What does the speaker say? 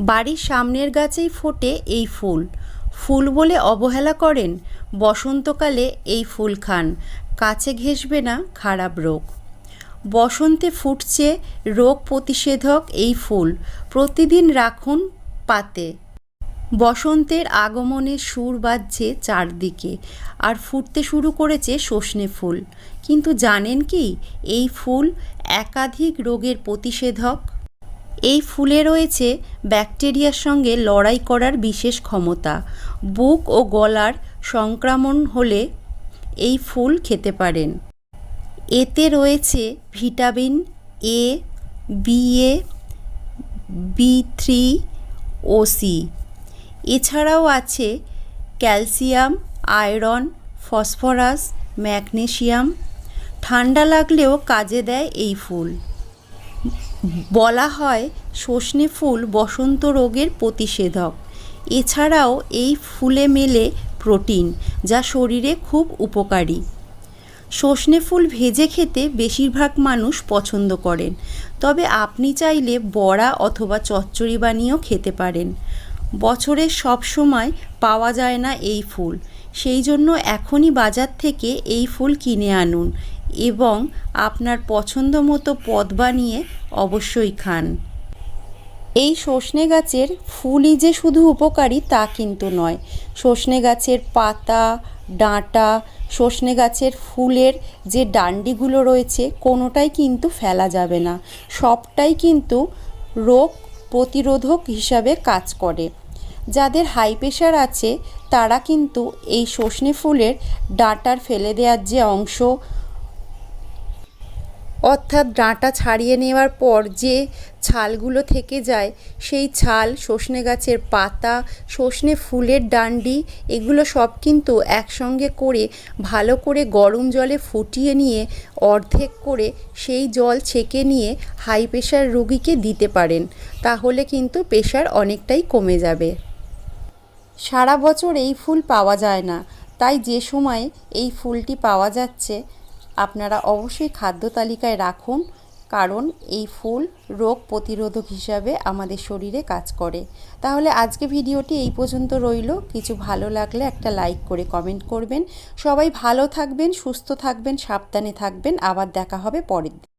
বাড়ির সামনের গাছেই ফোটে এই ফুল। ফুল বলে অবহেলা করেন? বসন্তকালে এই ফুল খান, কাছে ঘেঁষবে না খারাপ রোগ। বসন্তে ফুটছে রোগ প্রতিষেধক এই ফুল, প্রতিদিন রাখুন পাতে। বসন্তের আগমনের সুর বাজছে চারদিকে, আর ফুটতে শুরু করেছে সর্ষে ফুল। কিন্তু জানেন কি, এই ফুল একাধিক রোগের প্রতিষেধক? এই ফুলে রয়েছে ব্যাকটেরিয়ার সঙ্গে লড়াই করার বিশেষ ক্ষমতা। বুক ও গলার সংক্রমণ হলে এই ফুল খেতে পারেন। এতে রয়েছে vitamin A, B A, B three, O C. এছাড়াও আছে ক্যালসিয়াম, আয়রন, ফসফরাস, ম্যাগনেসিয়াম। ঠান্ডা লাগলেও কাজে দেয় এই ফুল। বলা হয় সর্ষে ফুল বসন্ত রোগের প্রতিষেধক। এছাড়াও এই ফুলে মেলে প্রোটিন, যা শরীরে খুব উপকারী। সর্ষে ফুল ভেজে খেতে বেশিরভাগ মানুষ পছন্দ করেন, তবে আপনি চাইলে বড়া অথবা চচ্চড়ি বানিয়েও খেতে পারেন। বছরের সব সময় পাওয়া যায় না এই ফুল। সেই জন্য এখনই বাজার থেকে এই ফুল কিনে আনুন এবং আপনার পছন্দ মতো পদ বানিয়ে অবশ্যই খান। এই সর্ষে গাছের ফুলই যে শুধু উপকারী তা কিন্তু নয়। সর্ষে গাছের পাতা, ডাঁটা, সর্ষে গাছের ফুলের যে ডান্ডিগুলো রয়েছে, কোনোটাই কিন্তু ফেলা যাবে না। সবটাই কিন্তু রোগ প্রতিরোধক হিসাবে কাজ করে। যাদের হাই প্রেশার আছে, তারা কিন্তু এই সর্ষে ফুলের ডাঁটার ফেলে দেওয়ার যে অংশ, অর্থাৎ ডাঁটা ছাড়িয়ে নেওয়ার পর যে ছালগুলো থেকে যায়, সেই ছাল সজনে গাছের পাতা সজনে ফুলের ডান্ডি, এগুলো সব কিন্তু একসঙ্গে করে ভালো করে গরম জলে ফুটিয়ে নিয়ে অর্ধেক করে সেই জল ছেঁকে নিয়ে হাই প্রেশার রুগীকে দিতে পারেন। তাহলে কিন্তু প্রেশার অনেকটাই কমে যাবে। সারা বছর এই ফুল পাওয়া যায় না। তাই যে সময় এই ফুলটি পাওয়া যাচ্ছে, আপনারা অবশ্যই খাদ্য তালিকায় রাখুন, কারণ এই ফুল রোগ প্রতিরোধক হিসাবে আমাদের শরীরে কাজ করে। তাহলে আজকে ভিডিওটি এই পর্যন্ত রইল। কিছু ভালো লাগলে একটা লাইক করে কমেন্ট করবেন। সবাই ভালো থাকবেন, সুস্থ থাকবেন, সাবধানে থাকবেন। আবার দেখা হবে পরের